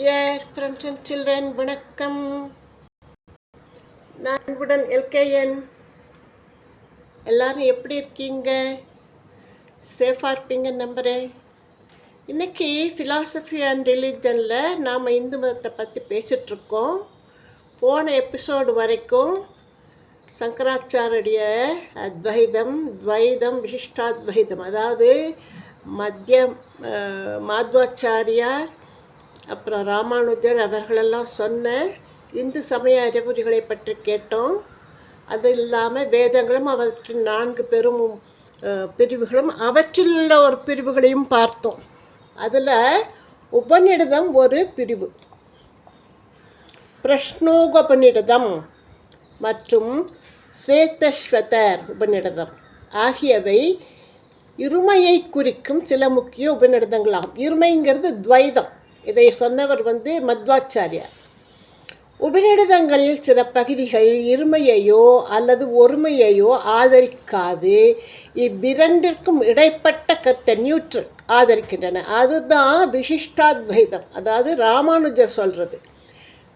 Dear friends and children வணக்கம். நான் அன்புடன் எல்கேஎன் எல்லாரும் எப்படி இருக்கீங்க? சேஃபாக இருப்பீங்க நம்புகிறேன் இன்றைக்கி ஃபிலாசபி அண்ட் ரிலிஜனில் நாம் இந்து மதத்தை பற்றி பேசிகிட்ருக்கோம் போன எபிசோடு வரைக்கும் சங்கராச்சாரிய அத்வைதம் துவைதம் விசிஷ்டாத்வைதம் அதாவது மத்திய மாத்வாச்சாரியார் அப்புறம் ராமானுஜர் அவர்களெல்லாம் சொன்ன இந்து சமய அறிகுறிகளை பற்றி கேட்டோம். அது இல்லாமல் வேதங்களும் அவற்றின் நான்கு பெரும் பிரிவுகளும் அவற்றில் உள்ள ஒரு பிரிவுகளையும் பார்த்தோம். அதில் உபநிடதம் ஒரு பிரிவு. பிரஷ்னோபநிடதம் மற்றும் ஸ்வேதஸ்வதர் உபநிடதம் ஆகியவை இருமையை குறிக்கும் சில முக்கிய உபநிடதங்களாகும். இருமைங்கிறது துவைதம். இதை சொன்னவர் வந்து மத்வாச்சாரியார். உபநிடதங்களில் சில பகுதிகள் இருமையையோ அல்லது ஒருமையையோ ஆதரிக்காது. இவ்விரண்டிற்கும் இடைப்பட்ட கருத்தை நியூட்ரல் ஆதரிக்கின்றன. அதுதான் விசிஷ்டாத்வைதம். அதாவது ராமானுஜர் சொல்கிறது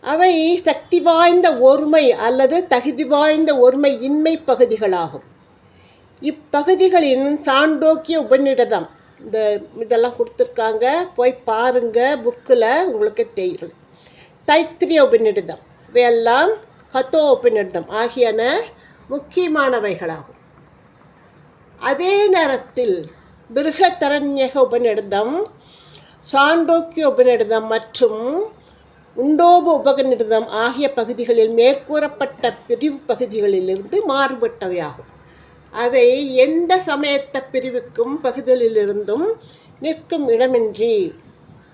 அவை சக்தி வாய்ந்த ஒருமை அல்லது தகுதி வாய்ந்த ஒருமை இன்மை பகுதிகளாகும். இப்பகுதிகளின் சாண்டோக்கிய உபநிடதம் இந்த இதெல்லாம் கொடுத்துருக்காங்க. போய் பாருங்கள் புக்கில் உங்களுக்கு தெரியும். தைத்திரிய உபநிடதம். இவையெல்லாம் கத்தோ உபநிடதம். ஆகியன முக்கியமானவைகளாகும். அதே நேரத்தில் பிருகதரண்யக உபநிடதம் சாண்டோக்கிய உபநிடதம் மற்றும் உண்டோப உபநிடதம் ஆகிய பகுதிகளில் மேற்கூறப்பட்ட பிரிவு பகுதிகளிலிருந்து மாறுபட்டவையாகும். அதை எந்த சமயத்த பிரிவுக்கும் பகுதலிலிருந்தும் நிற்கும் இடமின்றி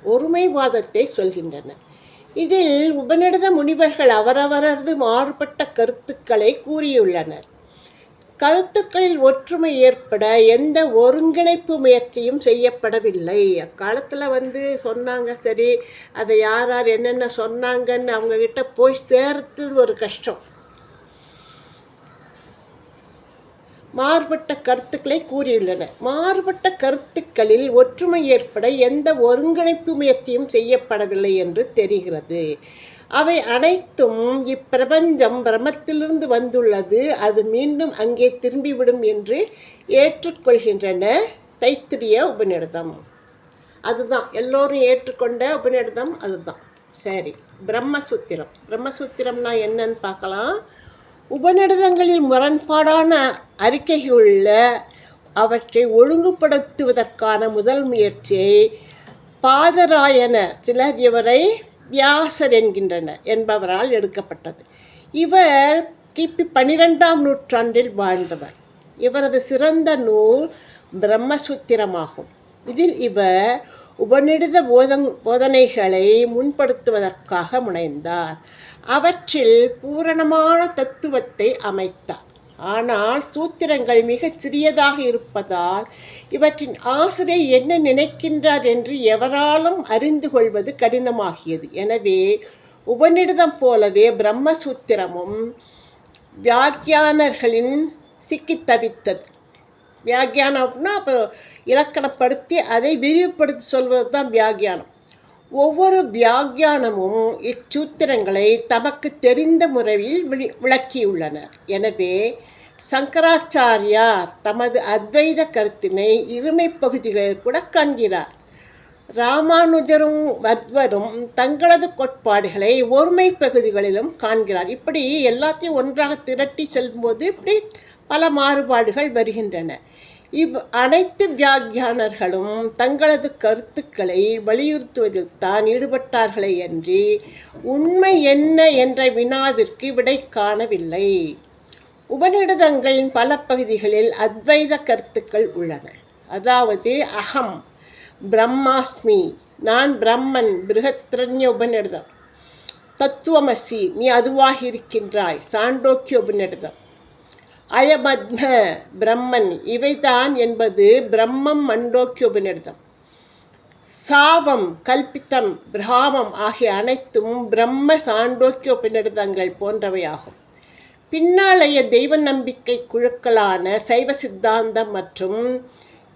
ஒருமைவாதத்தை சொல்கின்றன. இதில் உபநிடத முனிவர்கள் அவரவரது மாறுபட்ட கருத்துக்களை கூறியுள்ளனர். கருத்துக்களில் ஒற்றுமை ஏற்பட எந்த ஒருங்கிணைப்பு முயற்சியும் செய்யப்படவில்லை. அக்காலத்தில் வந்து சொன்னாங்க சரி அதை யார் யார் என்னென்ன சொன்னாங்கன்னு அவங்கக்கிட்ட போய் சேர்த்து ஒரு கஷ்டம். மாறுபட்ட கருத்துக்களை கூறியுள்ளன. மாறுபட்ட கருத்துக்களில் ஒற்றுமை ஏற்பட எந்த ஒருங்கிணைப்பு முயற்சியும் செய்யப்படவில்லை என்று தெரிகிறது. அவை அனைத்தும் இப்பிரபஞ்சம் பிரமத்திலிருந்து வந்துள்ளது. அது மீண்டும் அங்கே திரும்பிவிடும் என்று ஏற்றுக்கொள்கின்றன. தைத்திரிய உபநிடதம். அதுதான். எல்லோரும் ஏற்றுக்கொண்ட உபநிடதம் அதுதான். சரி. பிரம்மசூத்திரம். பிரம்மசூத்திரம்னா என்னன்னு பார்க்கலாம். உபநிடதங்களில் முரண்பாடான அறிக்கைகளுள்ள அவற்றை ஒழுங்குபடுத்துவதற்கான முதல் முயற்சியை பாதராயன சிலர் இவரை வியாசர் என்கின்றனர் என்பவரால் எடுக்கப்பட்டது. இவர் கிபி பனிரெண்டாம் நூற்றாண்டில் வாழ்ந்தவர். இவரது சிறந்த நூல் பிரம்மசூத்திரமாகும். இதில் இவர் உபநிடத போதங் போதனைகளை முன்படுத்துவதற்காக முனைந்தார். அவற்றில் பூரணமான தத்துவத்தை அமைத்தார். ஆனால் சூத்திரங்கள் மிகச் சிறியதாக இருப்பதால் இவற்றின் ஆசிரியர் என்ன நினைக்கின்றார் என்று எவராலும் அறிந்து கொள்வது கடினமாகியது. எனவே உபநிடதம் போலவே பிரம்மசூத்திரமும் வியாக்கியானர்களின் சிக்கித் தவித்தது. வியாக்கியானம்னா அப்போ இலக்கணப்படுத்தி அதை விரிவுபடுத்தி சொல்வது தான் வியாக்கியானம். ஒவ்வொரு வியாக்கியானமும் இச்சூத்திரங்களை தமக்கு தெரிந்த முறையில் விளி விளக்கியுள்ளனர் எனவே சங்கராச்சாரியார் தமது அத்வைத கருத்தினை இருமை பகுதிகளில் கூட காண்கிறார். ராமானுஜரும் வத்வரும் தங்களது கோட்பாடுகளை ஒருமை பகுதிகளிலும் காண்கிறார். இப்படி எல்லாத்தையும் ஒன்றாக திரட்டி செல்லும்போது இப்படி பல மாறுபாடுகள் வருகின்றன. இவ் அனைத்து வியாக்கியானர்களும் தங்களது கருத்துக்களை வலியுறுத்துவதில் தான் ஈடுபட்டார்களே அன்றி உண்மை என்ன என்ற வினாவிற்கு விடை காணவில்லை. உபநிடதங்களின் பல பகுதிகளில் அத்வைத கருத்துக்கள் உள்ளன. அதாவது அகம் பிரம்மாஸ்மி. நான் பிரம்மன் பிருகத்ரண்ய உபநிடதம். தத்துவமசி நீ அதுவாக இருக்கின்றாய் சாண்டோக்கிய உபநிடதம். அயமத்ம பிரம்மன் இவைதான் என்பது பிரம்மம் மண்டோக்கிய உபநிடதம். சாவம் கல்பித்தம் பிராமம் ஆகிய அனைத்தும் பிரம்ம சாண்டோக்கிய உபநிடதங்கள் போன்றவையாகும். பின்னாளைய தெய்வ நம்பிக்கை குழுக்களான சைவ சித்தாந்தம் மற்றும்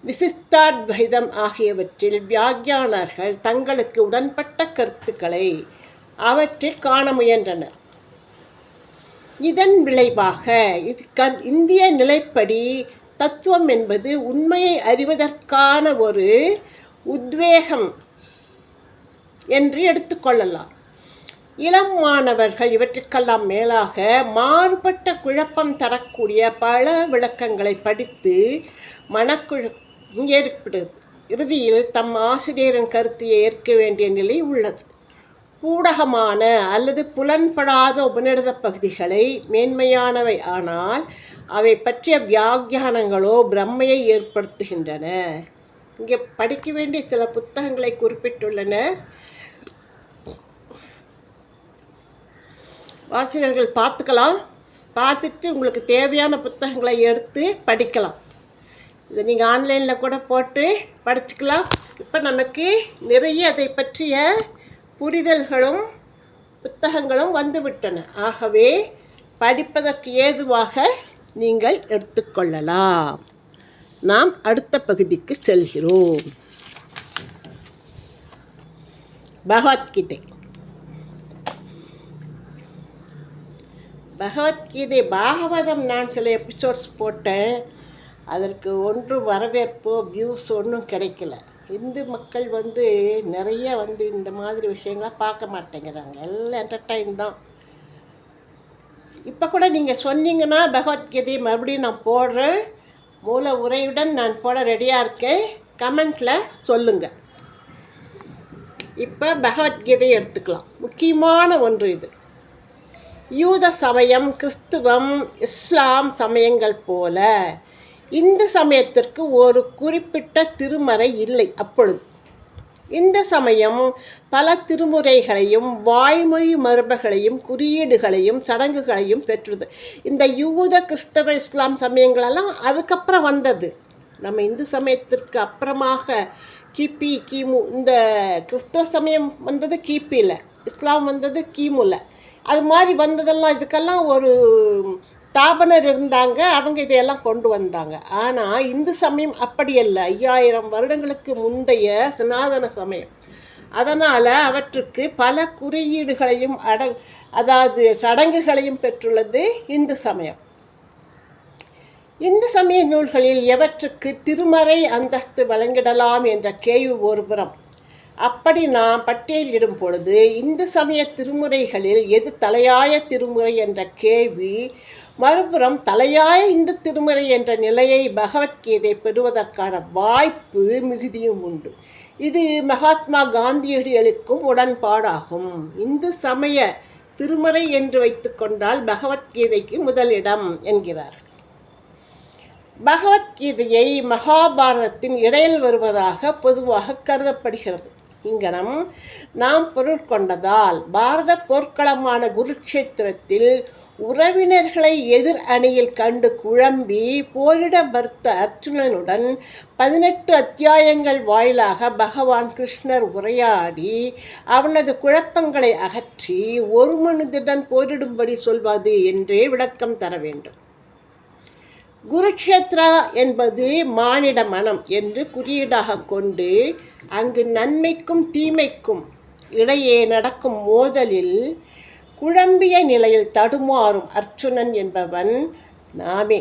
விசிஷ்டாத்வைதம் ஆகியவற்றில் வியாக்கியானர்கள் தங்களுக்கு உடன்பட்ட கருத்துக்களை அவற்றில் காண முயன்றனர். இதன் விளைவாக இது கர் இந்திய நிலைப்படி தத்துவம் என்பது உண்மையை அறிவதற்கான ஒரு உத்வேகம் என்று எடுத்துக்கொள்ளலாம் இளம் மாணவர்கள் இவற்றுக்கெல்லாம் மேலாக மாறுபட்ட குழப்பம் தரக்கூடிய பல விளக்கங்களை படித்து மனக்குழு ஏற்படுது இறுதியில் தம் ஆசிரியரின் கருத்தை ஏற்க வேண்டிய நிலை உள்ளது. பூடகமான அல்லது புலன்படாத உபநிடத பகுதிகளை மேன்மையானவை ஆனால் அவை பற்றிய வியாக்கியானங்களோ பிரம்மையை ஏற்படுத்துகின்றன. இங்கே படிக்க வேண்டிய சில புத்தகங்களை குறிப்பிட்டுள்ளன. வாசகர்கள் பார்த்துக்கலாம். பார்த்துட்டு உங்களுக்கு தேவையான புத்தகங்களை எடுத்து படிக்கலாம். இதை நீங்கள் ஆன்லைனில் கூட போட்டு படிச்சுக்கலாம். இப்போ நமக்கு நிறைய அதை பற்றிய புரிதல்களும் புத்தகங்களும் வந்துவிட்டன ஆகவே படிப்பதற்கு ஏதுவாக நீங்கள் எடுத்துக்கொள்ளலாம் நாம் அடுத்த பகுதிக்கு செல்கிறோம். பகவத்கீதை. பகவத்கீதை பாகவதம் நான் சில எபிசோட்ஸ் போட்டேன். அதற்கு ஒன்றும் வரவேற்போ வியூஸ் ஒன்றும் கிடைக்கல. இந்து மக்கள் வந்து நிறைய வந்து இந்த மாதிரி விஷயங்களை பார்க்க மாட்டேங்கிறாங்க. எல்லாம் என்டர்டைன் தான். இப்போ கூட நீங்கள் சொன்னீங்கன்னா பகவத்கீதை மறுபடியும் நான் போடுறேன். மூல உரையுடன் நான் போட ரெடியாக இருக்கேன். கமெண்ட்டில் சொல்லுங்கள் இப்போ பகவத்கீதை எடுத்துக்கலாம். முக்கியமான ஒன்று இது. யூத சமயம் கிறிஸ்துவம் இஸ்லாம் சமயங்கள் போல இந்து சமயத்திற்கு ஒரு குறிப்பிட்ட திருமறை இல்லை அப்பொழுது. இந்த சமயம் பல திருமுறைகளையும் வாய்மொழி மரபுகளையும் குறியீடுகளையும் சடங்குகளையும் பெற்றது. இந்த யூத கிறிஸ்தவ இஸ்லாம் சமயங்களெல்லாம் அதுக்கப்புறம் வந்தது. நம்ம இந்து சமயத்திற்கு அப்புறமாக கிபி கிமு இந்த கிறிஸ்தவ சமயம் வந்தது கிபியில் இஸ்லாம் வந்தது கிமுல. அது மாதிரி வந்ததெல்லாம் இதுக்கெல்லாம் ஒரு தாபனர் இருந்தாங்க அவங்க இதையெல்லாம் கொண்டு வந்தாங்க. ஆனால் இந்து சமயம் அப்படி அல்ல ஐயாயிரம் வருடங்களுக்கு முந்தைய சனாதன சமயம். அதனால் அவற்றுக்கு பல குறியீடுகளையும் அட அதாவது சடங்குகளையும் பெற்றுள்ளது இந்து சமயம். இந்து சமய நூல்களில் எவற்றுக்கு திருமறை அந்தஸ்து வழங்கிடலாம் என்ற கேள்வி ஒருபுறம். அப்படி நாம் பட்டியலிடும் பொழுது இந்து சமய திருமுறைகளில் எது தலையாய திருமுறை என்ற கேள்வி மறுபுறம் தலையாய இந்து திருமறை என்ற நிலையை பகவத்கீதை பெறுவதற்கான வாய்ப்பு மிகுதியும் உண்டு. இது மகாத்மா காந்தியடிகளுக்கும் உடன்பாடாகும். இந்து சமய திருமறை என்று வைத்துக்கொண்டால் பகவத்கீதைக்கு முதலிடம் என்கிறார். பகவத்கீதையை மகாபாரதத்தின் இடையில் வருவதாக பொதுவாக கருதப்படுகிறது. இங்கனம் நாம் பொருட்கொண்டதால் பாரத போர்க்களமான குருக்ஷேத்திரத்தில் உறவினர்களை எதிர் அணியில் கண்டு குழம்பி போரிட மறுத்த அர்ஜுனனுடன் பதினெட்டு அத்தியாயங்கள் வாயிலாக பகவான் கிருஷ்ணர் உரையாடி அவனது குழப்பங்களை அகற்றி ஒரு மனிதனுடன் போரிடும்படி சொல்வது என்றே விளக்கம் தர வேண்டும். குருக்ஷேத்ரா என்பது மானிட மனம் என்று குறியீடாக கொண்டு அங்கு நன்மைக்கும் தீமைக்கும் இடையே நடக்கும் மோதலில் குழம்பிய நிலையில் தடுமாறும் அர்ச்சுனன் என்பவன் நாமே.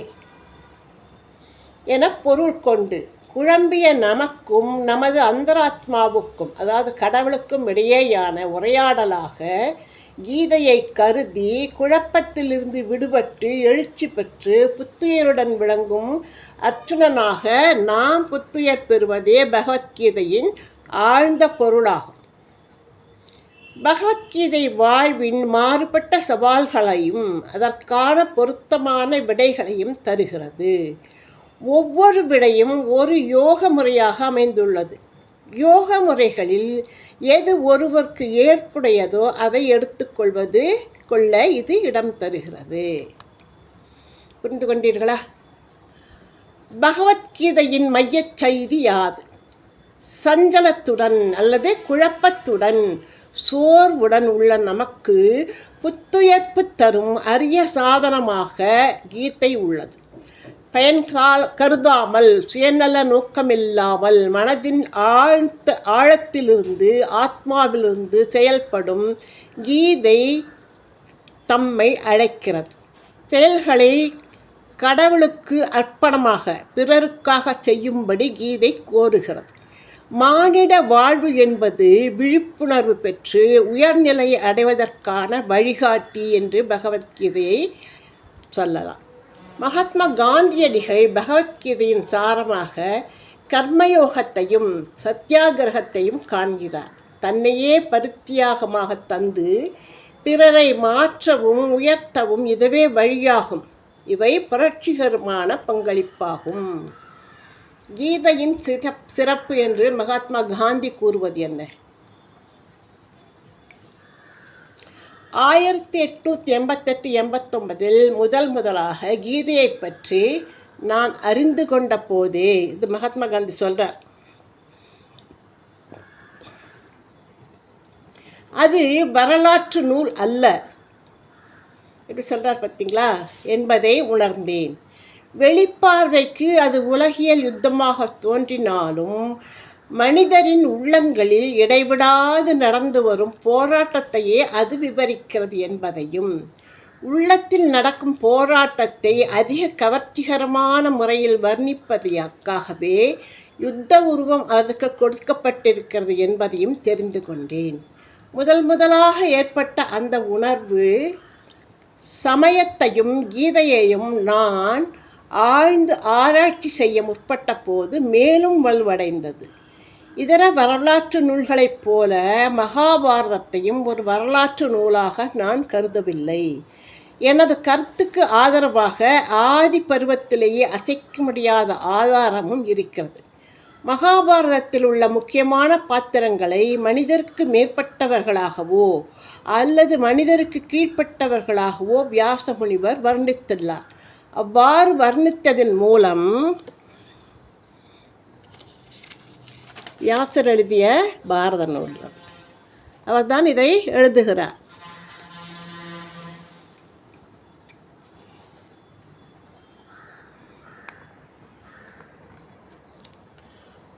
என பொருள் கொண்டு குழம்பிய நமக்கும் நமது அந்தராத்மாவுக்கும் அதாவது கடவுளுக்கும் இடையேயான உரையாடலாக கீதையை கருதி குழப்பத்திலிருந்து விடுபட்டு எழுச்சி பெற்று புத்துயருடன் விளங்கும் அர்ச்சுனனாக நாம் புத்துயர் பெறுவதே பகவத்கீதையின் ஆழ்ந்த பொருளாகும். பகவத்கீதை வாழ்வின் மாறுபட்ட சவால்களையும் அதற்கான பொருத்தமான விடைகளையும் தருகிறது. ஒவ்வொரு விடையும் ஒரு யோக முறையாக அமைந்துள்ளது. யோக முறைகளில் எது ஒருவருக்கு ஏற்புடையதோ அதை எடுத்துக்கொள்வது கொள்ள இது இடம் தருகிறது. புரிந்து கொண்டீர்களா? பகவத்கீதையின் மையச் செய்தி யாது? சஞ்சலத்துடன் அல்லது குழப்பத்துடன் சோர்வுடன் உள்ள நமக்கு புத்துயர்ப்பு தரும் அரிய சாதனமாக கீதை உள்ளது. பயன்கால் கருதாமல் சுயநல நோக்கமில்லாமல் மனதின் ஆழ்த்த ஆழத்திலிருந்து ஆத்மாவிலிருந்து செயல்படும் கீதை தம்மை அழைக்கிறது. செயல்களை கடவுளுக்கு அர்ப்பணமாக பிறருக்காக செய்யும்படி கீதை கோருகிறது. மானிட வாழ்வு என்பது விழிப்புணர்வு பெற்று உயர்நிலையை அடைவதற்கான வழிகாட்டி என்று பகவத்கீதையை சொல்லலாம். மகாத்மா காந்தியடிகள் பகவத்கீதையின் சாரமாக கர்மயோகத்தையும் சத்தியாகிரகத்தையும் காண்கிறார். தன்னையே பருத்தியாகமாக தந்து பிறரை மாற்றவும் உயர்த்தவும் இதுவே வழியாகும். இவை புரட்சிகரமான பங்களிப்பாகும். கீதையின் சிறப் சிறப்பு என்று மகாத்மா காந்தி கூறுவது என்ன? ஆயிரத்தி எட்நூற்றி எண்பத்தெட்டு எண்பத்தொன்பதில் முதல் முதலாக கீதையை பற்றி நான் அறிந்து கொண்ட போதே இது மகாத்மா காந்தி சொல்கிறார் அது வரலாற்று நூல் அல்ல. எப்படி சொல்கிறார் பார்த்தீங்களா? என்பதை உணர்ந்தேன். வெளிப்பார்வைக்கு அது உலகியல் யுத்தமாக தோன்றினாலும் மனிதரின் உள்ளங்களில் இடைவிடாது நடந்து வரும் போராட்டத்தையே அது விவரிக்கிறது என்பதையும் உள்ளத்தில் நடக்கும் போராட்டத்தை அதிக கவர்ச்சிகரமான முறையில் வர்ணிப்பதற்காகவே யுத்த உருவம் அதற்கு கொடுக்கப்பட்டிருக்கிறது என்பதையும் தெரிந்து கொண்டேன். முதல் முதலாக ஏற்பட்ட அந்த உணர்வு சமயத்தையும் கீதையையும் நான் ஆழ்ந்து ஆராய்ச்சி செய்ய முற்பட்ட போது மேலும் வலுவடைந்தது. இதர வரலாற்று நூல்களைப் போல மகாபாரதத்தையும் ஒரு வரலாற்று நூலாக நான் கருதவில்லை. எனது கருத்துக்கு ஆதரவாக ஆதி பருவத்திலேயே அசைக்க முடியாத ஆதாரமும் இருக்கிறது. மகாபாரதத்தில் உள்ள முக்கியமான பாத்திரங்களை மனிதருக்கு மேற்பட்டவர்களாகவோ அல்லது மனிதருக்கு கீழ்ப்பட்டவர்களாகவோ வியாச முனிவர் வர்ணித்துள்ளார். அவ்வாறு வர்ணித்ததன் மூலம் யாசர் எழுதிய பாரத நூல் அவர் தான் இதை எழுதுகிறார்.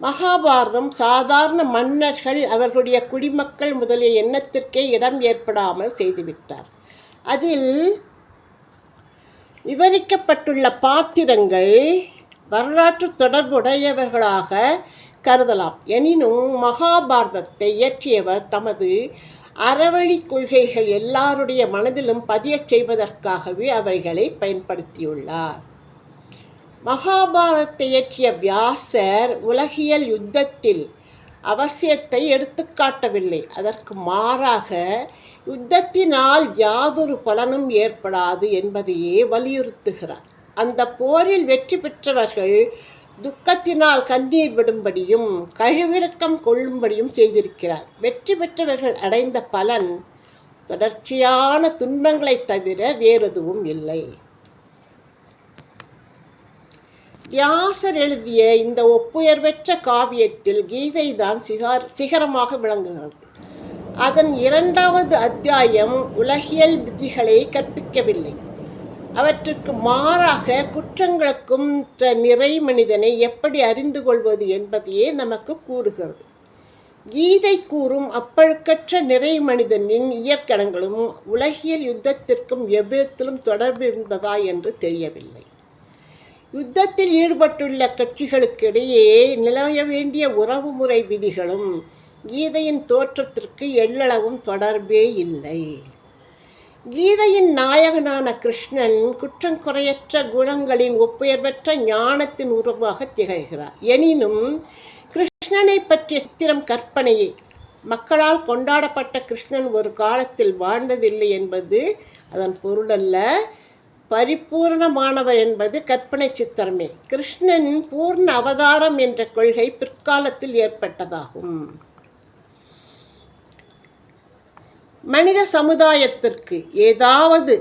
மகாபாரதம் சாதாரண மன்னர்கள் அவர்களுடைய குடிமக்கள் முதலிய எண்ணத்திற்கே இடம் ஏற்படாமல் செய்துவிட்டார். அதில் விவரிக்கப்பட்டுள்ள பாத்திரங்கள் வரலாற்று தொடர்புடையவர்களாக கருதலாம். எனினும் மகாபாரதத்தை இயற்றியவர் தமது அறவழி கொள்கைகள் எல்லாருடைய மனதிலும் பதியச் செய்வதற்காகவே அவைகளை பயன்படுத்தியுள்ளார். மகாபாரதத்தை இயற்றிய வியாசர் உலகியல் யுத்தத்தில் அவசியத்தை எடுத்துக்காட்டவில்லை அதற்கு மாறாக யுத்தத்தினால் யாதொரு பலனும் ஏற்படாது என்பதையே வலியுறுத்துகிறார். அந்த போரில் வெற்றி பெற்றவர்கள் துக்கத்தினால் கண்ணீர் விடும்படியும் கழிவிறக்கம் கொள்ளும்படியும் செய்திருக்கிறார். வெற்றி பெற்றவர்கள் அடைந்த பலன் தொடர்ச்சியான துன்பங்களைத் தவிர வேறெதுவும் இல்லை. வியாசர் எழுதிய இந்த ஒப்புயர்வற்ற காவியத்தில் கீதை தான் சிகார் சிகரமாக விளங்குகிறது. அதன் இரண்டாவது அத்தியாயம் உலகியல் விதிகளை கற்பிக்கவில்லை. அவற்றுக்கு மாறாக குற்றங்களுக்கும் நிறை மனிதனை எப்படி அறிந்து கொள்வது என்பதையே நமக்கு கூறுகிறது. கீதை கூறும் அப்பழுக்கற்ற நிறை மனிதனின் இயற்கணங்களும் உலகியல் யுத்தத்திற்கும் எவ்விதத்திலும் தொடர்பு இருந்ததா என்று தெரியவில்லை. யுத்தத்தில் ஈடுபட்டுள்ள கட்சிகளுக்கிடையே நிலவ வேண்டிய உறவுமுறை விதிகளும் கீதையின் தோற்றத்திற்கு எள்ளளவும் தொடர்பே இல்லை. கீதையின் நாயகனான கிருஷ்ணன் குற்றங்குறையற்ற குணங்களின் ஒப்புயர்வற்ற ஞானத்தின் உருவாக திகழ்கிறார். எனினும் கிருஷ்ணனை பற்றிய சித்திரம் கற்பனையே மக்களால் கொண்டாடப்பட்ட கிருஷ்ணன் ஒரு காலத்தில் வாழ்ந்ததில்லை என்பது அதன் பொருளல்ல. பரிபூர்ணமானவர் என்பது கற்பனை சித்திரமே. கிருஷ்ணன் பூர்ண அவதாரம் என்ற கொள்கை பிற்காலத்தில் ஏற்பட்டதாகும். மனித சமுதாயத்திற்கு ஏதாவது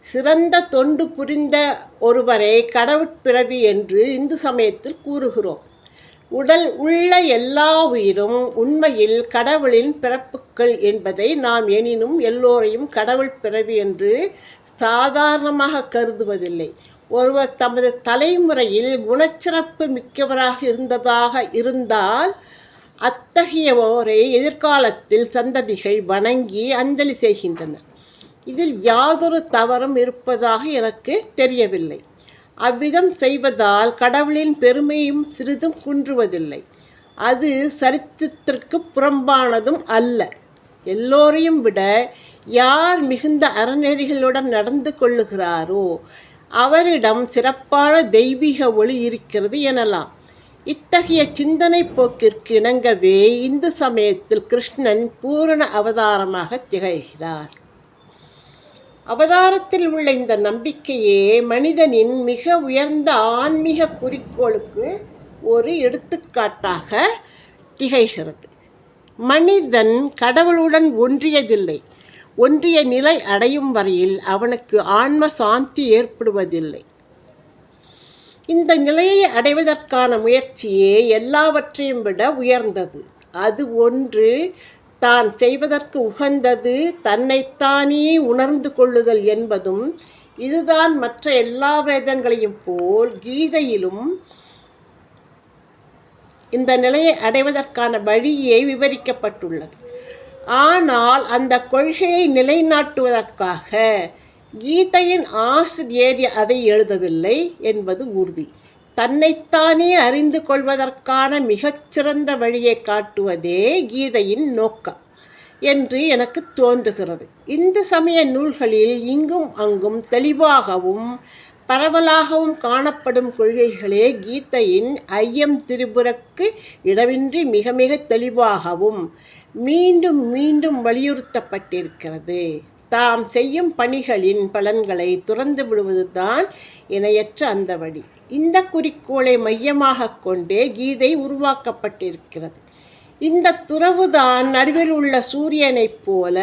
சிறந்த தொண்டு புரிந்த ஒருவரை கடவுட்பிறவி என்று இந்து சமயத்தில் கூறுகிறோம். உடல் உள்ள எல்லா உயிரும் உண்மையில் கடவுளின் பிறப்புக்கள் என்பதை நாம் எனினும் எல்லோரையும் கடவுள் பிறவி என்று சாதாரணமாக கருதுவதில்லை. ஒருவர் தமது தலைமுறையில் குணச்சிறப்பு மிக்கவராக இருந்ததாக இருந்தால் அத்தகையவோரை எதிர்காலத்தில் சந்ததிகள் வணங்கி அஞ்சலி செய்கின்றனர். இதில் யாதொரு தவறும் இருப்பதாக எனக்கு தெரியவில்லை. அவ்விதம் செய்வதால் கடவுளின் பெருமையும் சிறிதும் குன்றுவதில்லை. அது சரித்திரத்திற்கு புறம்பானதும் அல்ல. எல்லோரையும் விட யார் மிகுந்த அறநெறிகளுடன் நடந்து கொள்ளுகிறாரோ அவரிடம் சிறப்பான தெய்வீக ஒளி இருக்கிறது எனலாம். இத்தகைய சிந்தனை போக்கிற்கு இணங்கவே இந்து சமயத்தில் கிருஷ்ணன் பூரண அவதாரமாக திகழ்கிறார். அவதாரத்தில் உள்ள இந்த நம்பிக்கையே மனிதனின் மிக உயர்ந்த ஆன்மீக குறிக்கோளுக்கு ஒரு எடுத்துக்காட்டாக திகழ்கிறது. மனிதன் கடவுளுடன் ஒன்றியதில்லை. ஒன்றிய நிலை அடையும் வரையில் அவனுக்கு ஆன்ம சாந்தி ஏற்படுவதில்லை. இந்த நிலையை அடைவதற்கான முயற்சியே எல்லாவற்றையும் விட உயர்ந்தது. அது ஒன்று தான் செய்வதற்கு உகந்தது தன்னைத்தானே உணர்ந்து கொள்ளுதல் என்பதும் இதுதான் மற்ற எல்லா வேதங்களையும் போல் கீதையிலும் இந்த நிலையை அடைவதற்கான வழியே விவரிக்கப்பட்டுள்ளது. ஆனால் அந்த கொள்கையை நிலைநாட்டுவதற்காக கீதையின் ஆசிரியர் அதை எழுதவில்லை என்பது உறுதி. தன்னைத்தானே அறிந்து கொள்வதற்கான மிகச்சிறந்த வழியை காட்டுவதே கீதையின் நோக்கம் என்று எனக்கு தோன்றுகிறது. இந்து சமய நூல்களில் இங்கும் அங்கும் தெளிவாகவும் பரவலாகவும் காணப்படும் கொள்கைகளே கீதையின் ஐயம் திரிபுரக்கு இடமின்றி மிக மிக தெளிவாகவும் மீண்டும் மீண்டும் வலியுறுத்தப்பட்டிருக்கிறது. தாம் செய்யும் பணிகளின் பலன்களை துறந்து விடுவதுதான் இணையற்ற அந்த வழி. இந்த குறிக்கோளை மையமாக கொண்டே கீதை உருவாக்கப்பட்டிருக்கிறது. இந்த துறவுதான் நடுவில் உள்ள சூரியனைப் போல.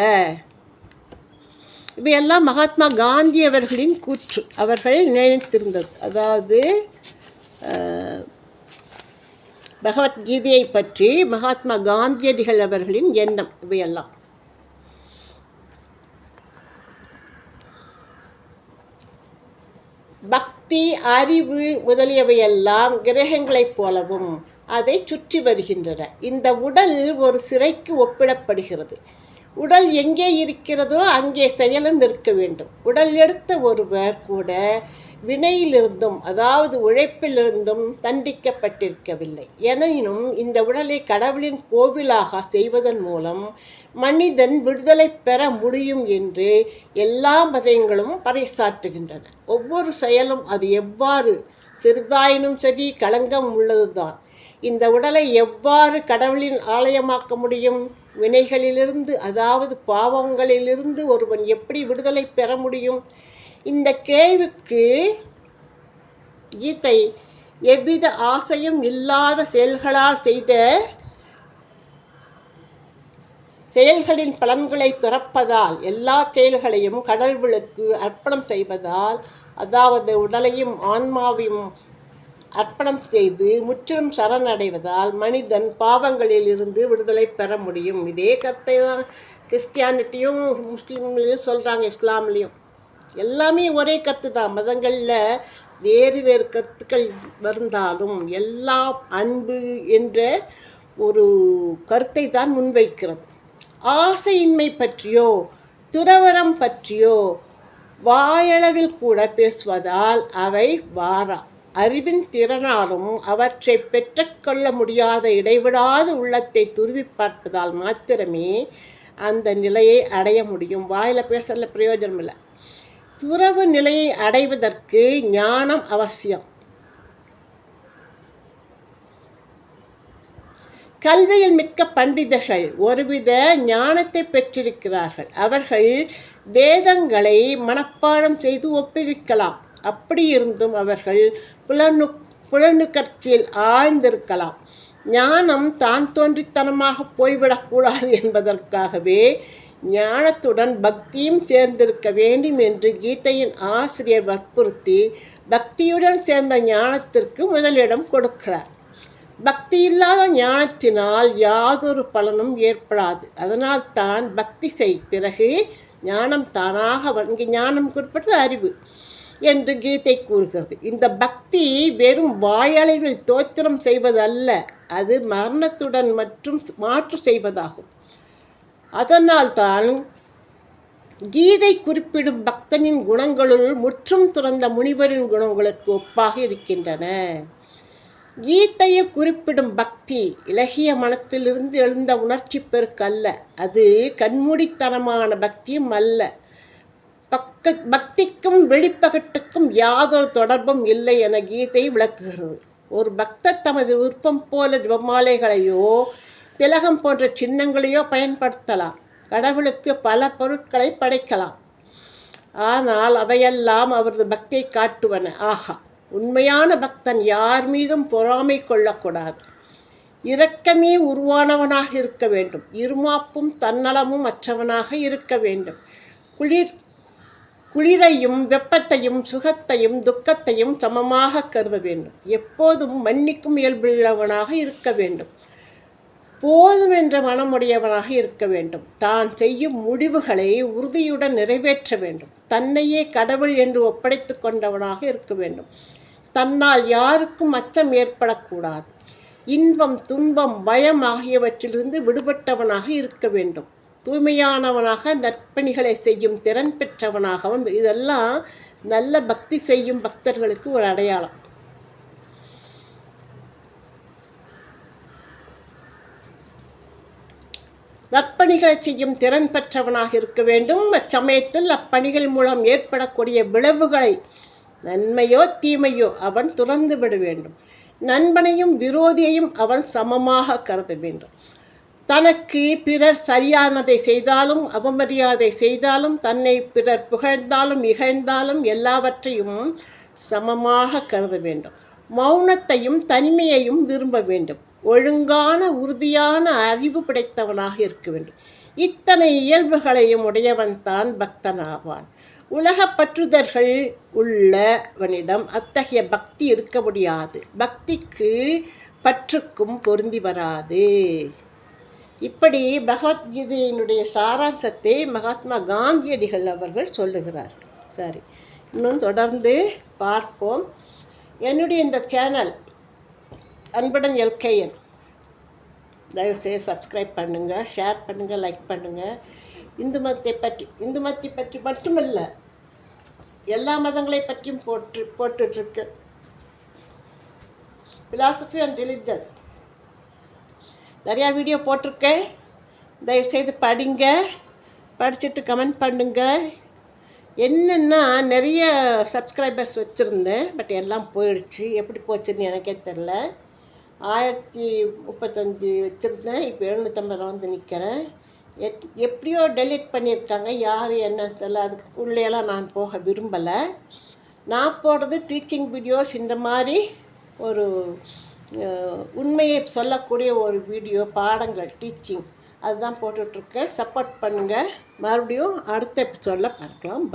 இவையெல்லாம் மகாத்மா காந்தி அவர்களின் கூற்று. அவர்கள் நினைத்திருந்தது. அதாவது பகவத்கீதையை பற்றி மகாத்மா காந்தியடிகள் அவர்களின் எண்ணம் இவையெல்லாம். பக்தி அறிவு முதலியவையெல்லாம் கிரகங்களைப் போலவும் அதை சுற்றி வருகின்றன. இந்த உடல் ஒரு சிறைக்கு ஒப்பிடப்படுகிறது. உடல் எங்கே இருக்கிறதோ அங்கே செயலும் இருக்க வேண்டும். உடல் எடுத்த ஒருவர் கூட வினையிலிருந்தும் அதாவது உழைப்பிலிருந்தும் தண்டிக்கப்பட்டிருக்கவில்லை. எனினும் இந்த உடலை கடவுளின் கோவிலாக செய்வதன் மூலம் மனிதன் விடுதலை பெற முடியும் என்று எல்லா மதங்களும் பறைசாற்றுகின்றன. ஒவ்வொரு செயலும் அது எவ்வாறு சிறிதாயினும் சரி களங்கம் உள்ளதுதான். இந்த உடலை எவ்வாறு கடவுளின் ஆலயமாக்க முடியும்? வினைகளிலிருந்து அதாவது பாவங்களிலிருந்து ஒருவன் எப்படி விடுதலை பெற முடியும்? இந்த கேள்விக்கு கீதை எவ்வித ஆசையும் இல்லாத செயல்களால் செய்த செயல்களின் பலன்களை துறப்பதால் எல்லா செயல்களையும் கடவுளுக்கு அர்ப்பணம் செய்வதால் அதாவது உடலையும் ஆன்மாவையும் அர்ப்பணம் செய்து முற்றிலும் சரணடைவதால் மனிதன் பாவங்களில் இருந்து விடுதலை பெற முடியும். இதே கருத்தை தான் கிறிஸ்டியானிட்டியும் முஸ்லீம்லேயும் சொல்கிறாங்க இஸ்லாம்லேயும். எல்லாமே ஒரே கருத்து தான். மதங்களில் வேறு வேறு கருத்துக்கள் இருந்தாலும் எல்லாம் அன்பு என்ற ஒரு கருத்தை தான் முன்வைக்கிறது. ஆசையின்மை பற்றியோ துறவரம் பற்றியோ வாயளவில் கூட பேசுவதால் அவை வாரா. அறிவின் திறனாலும் அவற்றை பெற்றுக்கொள்ள முடியாத இடைவிடாத உள்ளத்தை துருவி பார்ப்பதால் மாத்திரமே அந்த நிலையை அடைய முடியும். வாயில் பேசல பிரயோஜனம் இல்லை. துறவு நிலையை அடைவதற்கு ஞானம் அவசியம். கல்வியில் மிக்க பண்டிதர்கள் ஒருவித ஞானத்தை பெற்றிருக்கிறார்கள். அவர்கள் வேதங்களை மனப்பாடம் செய்து ஒப்புவிக்கலாம். அப்படி இருந்தும் அவர்கள் புலனு புலனுக்கட்சியில் ஆழ்ந்திருக்கலாம். ஞானம் தான் தோன்றித்தனமாக போய்விடக்கூடாது என்பதற்காகவே ஞானத்துடன் பக்தியும் சேர்ந்திருக்க வேண்டும் என்று கீதையின் ஆசிரியர் வற்புறுத்தி பக்தியுடன் சேர்ந்த ஞானத்திற்கு முதலிடம் கொடுக்கிறார். பக்தி இல்லாத ஞானத்தினால் யாதொரு பலனும் ஏற்படாது. அதனால் தான் பக்தி செய். பிறகு ஞானம் தானாக இங்கே ஞானம் குறிப்பிட்டது அறிவு. என்று கீதை கூறுகிறது. இந்த பக்தி வெறும் வாயளவில் தோத்திரம் செய்வதல்ல அது மரணத்துடன் மற்றும் மாற்று செய்வதாகும். அதனால்தான் கீதை குறிப்பிடும் பக்தனின் குணங்களுள் முற்றும் துறந்த முனிவரின் குணங்களுக்கு ஒப்பாக இருக்கின்றன. கீதையை குறிப்பிடும் பக்தி இலகிய மனத்திலிருந்து எழுந்த உணர்ச்சி பெருக்கல்ல அது கண்மூடித்தனமான பக்தியும் அல்ல. பக்க பக்திக்கும் வெளிப்பகட்டுக்கும் யாதொரு தொடர்பும் இல்லை என கீதை விளக்குகிறது. ஒரு பக்தர் தமது விருப்பம் போல ஜபமாலைகளையோ திலகம் போன்ற சின்னங்களையோ பயன்படுத்தலாம். கடவுளுக்கு பல பொருட்களை படைக்கலாம். ஆனால் அவையெல்லாம் அவரது பக்தியை காட்டுவன. ஆஹா உண்மையான பக்தன் யார் மீதும் பொறாமை கொள்ளக்கூடாது. இரக்கமே உருவானவனாக இருக்க வேண்டும். இருமாப்பும் தன்னலமும் அற்றவனாக இருக்க வேண்டும். குளிர் குளிரையும் வெப்பத்தையும் சுகத்தையும் துக்கத்தையும் சமமாக கருத வேண்டும். எப்போதும் மன்னிக்கும் இயல்புள்ளவனாக இருக்க வேண்டும். போதும் என்ற மனமுடையவனாக இருக்க வேண்டும். தான் செய்யும் முடிவுகளை உறுதியுடன் நிறைவேற்ற வேண்டும். தன்னையே கடவுள் என்று ஒப்படைத்து கொண்டவனாக இருக்க வேண்டும். தன்னால் யாருக்கும் அச்சம் ஏற்படக்கூடாது. இன்பம் துன்பம் பயம் ஆகியவற்றிலிருந்து விடுபட்டவனாக இருக்க வேண்டும். தூய்மையானவனாக நற்பணிகளை செய்யும் திறன் பெற்றவனாகவும் இதெல்லாம் நல்ல பக்தி செய்யும் பக்தர்களுக்கு ஒரு அடையாளம். நற்பணிகளை செய்யும் திறன் பெற்றவனாக இருக்க வேண்டும். அச்சமயத்தில் அப்பணிகள் மூலம் ஏற்படக்கூடிய விளைவுகளை நன்மையோ தீமையோ அவன் துறந்து விட வேண்டும். நண்பனையும் விரோதியையும் அவன் சமமாக கருத வேண்டும். தனக்கு பிறர் சரியானதை செய்தாலும் அவமரியாதை செய்தாலும் தன்னை பிறர் புகழ்ந்தாலும் இகழ்ந்தாலும் எல்லாவற்றையும் சமமாக கருத வேண்டும். மௌனத்தையும் தனிமையையும் விரும்ப வேண்டும். ஒழுங்கான உறுதியான அறிவு படைத்தவனாக இருக்க வேண்டும். இத்தனை இயல்புகளையும் உடையவன் தான் பக்தனாவான். உலக பற்றுதல்கள் உள்ளவனிடம் அத்தகைய பக்தி இருக்க முடியாது. பக்திக்கு பற்றுக்கும் பொருந்தி வராது. இப்படி பகவத்கீதையினுடைய சாராம்சத்தை மகாத்மா காந்தியடிகள் அவர்கள் சொல்லுகிறார். சரி இன்னும் தொடர்ந்து பார்ப்போம். என்னுடைய இந்த சேனல் அன்புடன் எல்கேஎன். தயவுசெய்து சப்ஸ்கிரைப் பண்ணுங்கள் ஷேர் பண்ணுங்கள் லைக் பண்ணுங்கள் இந்து மதத்தை பற்றி இந்து மதத்தை பற்றி மட்டுமல்ல எல்லா மதங்களை பற்றியும் போட்டு போட்டுட்ருக்கு ஃபிலாசபி அண்ட் ரிலிஜன் நிறையா வீடியோ போட்டிருக்கேன். தயவுசெய்து படிங்க. படிச்சுட்டு கமெண்ட் பண்ணுங்கள் என்னென்னா நிறைய சப்ஸ்கிரைபர்ஸ் வச்சுருந்தேன் பட் எல்லாம் போயிடுச்சு. எப்படி போச்சுன்னு எனக்கே தெரில ஆயிரத்தி முப்பத்தஞ்சு வச்சுருந்தேன். இப்போ எழுநூற்றம்பதில் வந்து நிற்கிறேன் எப் எப்படியோ டெலிட் பண்ணியிருக்காங்க. யார் என்ன தெரில அதுக்கு உள்ளேலாம் நான் போக விரும்பலை. நான் போடுறது டீச்சிங் வீடியோஸ் இந்த மாதிரி ஒரு உண்மையை சொல்லக்கூடிய ஒரு வீடியோ பாடங்கள் டீச்சிங் அதுதான் போட்டுட்ருக்கேன். சப்போர்ட் பண்ணுங்கள் மறுபடியும் அடுத்த சொல்ல பார்க்கலாம்.